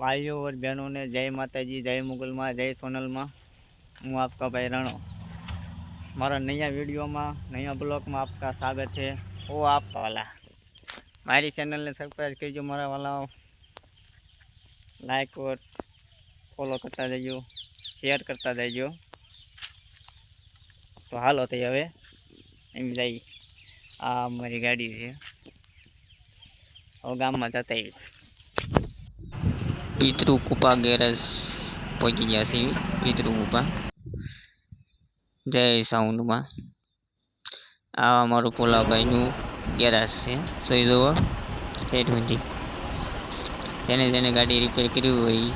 भाइयों और बहनों ने जय माता जी जय मुगल माँ जय सोनल माँ હું આપકા ભાઈ રાણો મારા નયા વિડીયોમાં નયા બ્લોગમાં આપકા સ્વાગત છે ઓ આપ વાલા મારી ચેનલને સબસ્ક્રાઈબ કરજો મારા વાલાઓ લાઈક ઓર ફોલો કરતા જજો શેર કરતા જજો તો હાલો તે હવે એમ જઈ આ મારી ગાડી છે હવે ગામમાં જતા આવીએ. પિતૃ કૃપા ગેરેજ પહોંચી ગયા છે. પિતૃ કૃપા જય સાઉન્ડમાં આ અમારું પોલાભાઈનું ગેરાજ છે. જોઈ જુઓ. સેઠુંજી જેને જેને ગાડી રિપેર કર્યું હોય. ઈ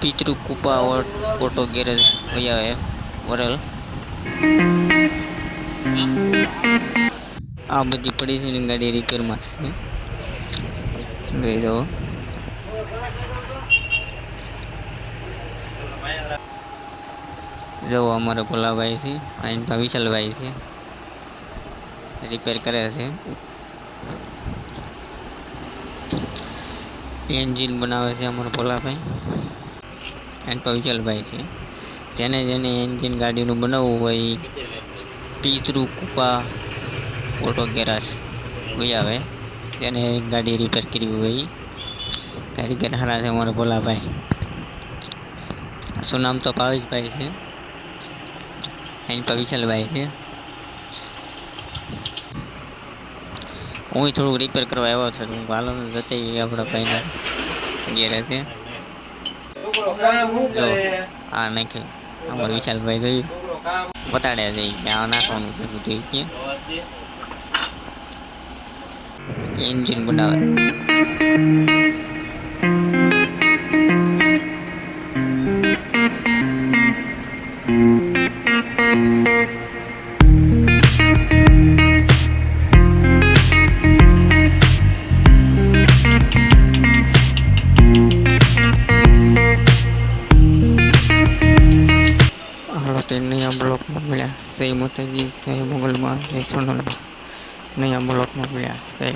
પિતૃ કૃપા ઓટ- ગેરેજ હોય વરલ આ બધી પડી છે ગાડી રિપેરમાં છે. જોઈ જુઓ. જો અમારો ભોલાભાઈ છે અહીં વિશાલભાઈ છે. રિપેર કરે છે. એન્જિન બનાવે છે અમારો ભોલાભાઈ. પર વિશાલભાઈ છે. જેને જેને એન્જિન ગાડીનું બનાવવું હોય, પિતૃ કુપા ઓટો ગેરાજ આવે, જેને ગાડી રિપેર કરવી હોય કારીગર હારા છે અમારા ભોલાભાઈ. શું નામ તો ભાવેશભાઈ છે? એની વિશાલભાઈ છે. હું થોડુંક રિપેર કરવા આવ્યો છું, હું હાલો જતી આપણા ભાઈના. ઘેરે છે. આ નાખ્યું અમારું વિશાલભાઈ જોયું બતાડ્યા છે, કે આ નાખવાનું છે, બધું કે એન્જિન બનાવે. હાલો, તે નયા બ્લોકમાં મળ્યા. જય માતાજી જય મોગલમાં જય સોનલમાં નયા બ્લોકમાં મળ્યા. જય